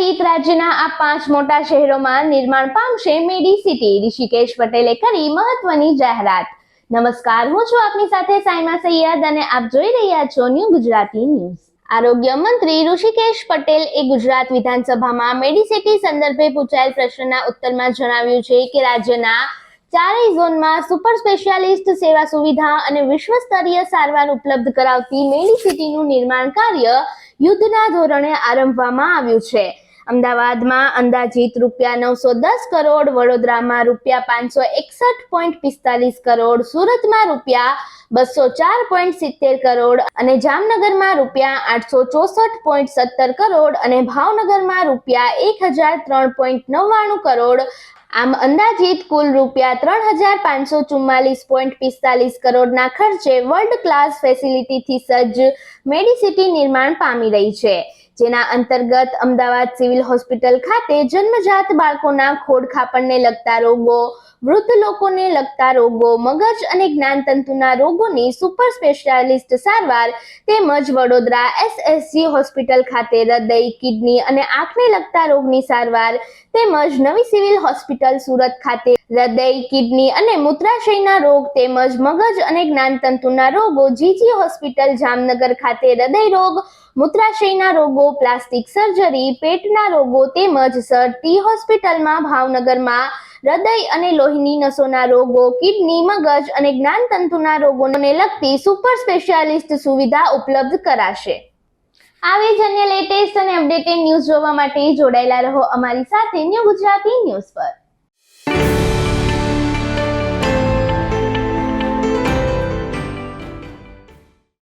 સહિત રાજ્યના આ પાંચ મોટા શહેરોમાં નિર્માણ પામશે મેડી સિટી, ઋષિકેશ, પટેલે કરી મહત્વની જાહેરાત. નમસ્કાર, હું છું આપની સાથે સાયમા સૈયદ અને આપ જોઈ રહ્યા છો ન્યૂ ગુજરાતી ન્યૂઝ. આરોગ્ય મંત્રી ઋષિકેશ પટેલ એ ગુજરાત વિધાનસભામાં મેડિસિટી સંદર્ભે પૂછાયેલ પ્રશ્નના ઉત્તરમાં જણાવ્યું છે કે રાજ્યના ચારેય ઝોનમાં સુપર સ્પેશિયાલિસ્ટ સેવા સુવિધા અને વિશ્વ સ્તરીય સારવાર ઉપલબ્ધ કરાવતી મેડિસિટીનું નિર્માણ કાર્ય યુદ્ધના ધોરણે આરંભવામાં આવ્યું છે. અમદાવાદમાં અંદાજિત રૂપિયા નવસો દસ કરોડ, વડોદરામાં રૂપિયા પાંચસો એકસઠ પોઈન્ટ પિસ્તાલીસ કરોડ, સુરતમાં રૂપિયા બસો ચાર પોઈન્ટ સિત્તેર કરોડ અને જામનગરમાં રૂપિયા આઠસો ચોસઠ પોઈન્ટ સત્તર કરોડ અને ભાવનગરમાં રૂપિયા એક હજાર ત્રણ પોઈન્ટ નવ્વાણું કરોડ. આમ અંદાજિત કુલ રૂપિયા ત્રણ હજાર પાંચસો ચુમ્માલીસ પોઈન્ટ પિસ્તાલીસ કરોડના ખર્ચે વર્લ્ડ ક્લાસ ફેસિલિટીથી સજ્જ મેડિસિટી નિર્માણ પામી રહી છે. જેના અંતર્ગત અમદાવાદ સિવિલ હોસ્પિટલ ખાતે જન્મજાત બાળકોના ખોડખાપણને લગતા રોગો, વૃદ્ધ લોકોને લગતા રોગો, મગજ અને જ્ઞાનતંતુના રોગોની સુપર સ્પેશિયાલિસ્ટ સારવાર તેમજ વડોદરા એસએસજી હોસ્પિટલ ખાતે હૃદય, કિડની અને આંખને લગતા રોગની સારવાર તેમજ નવી સિવિલ હોસ્પિટલ સુરત ખાતે હૃદય, કિડની અને મૂત્રાશયના રોગ તેમજ મગજ અને જ્ઞાનતંતુના રોગો જીજી હોસ્પિટલ જામનગર ખાતે હૃદય રોગ મૂત્રાશયના રોગો, પ્લાસ્ટિક સર્જરી, પેટના રોગો તેમજ સર ટી હોસ્પિટલમાં ભાવનગરમાં હૃદય અને લોહીની નસોના રોગો, કિડની, મગજ અને જ્ઞાનતંતુના રોગોને લગતી સુપર સ્પેશિયાલિસ્ટ સુવિધા ઉપલબ્ધ કરાશે. આવી જ અન્ય લેટેસ્ટ અને અપડેટેડ ન્યૂઝ જોવા માટે જોડાયેલા રહો અમારી સાથે ન્યૂ ગુજરાતી ન્યૂઝ પર.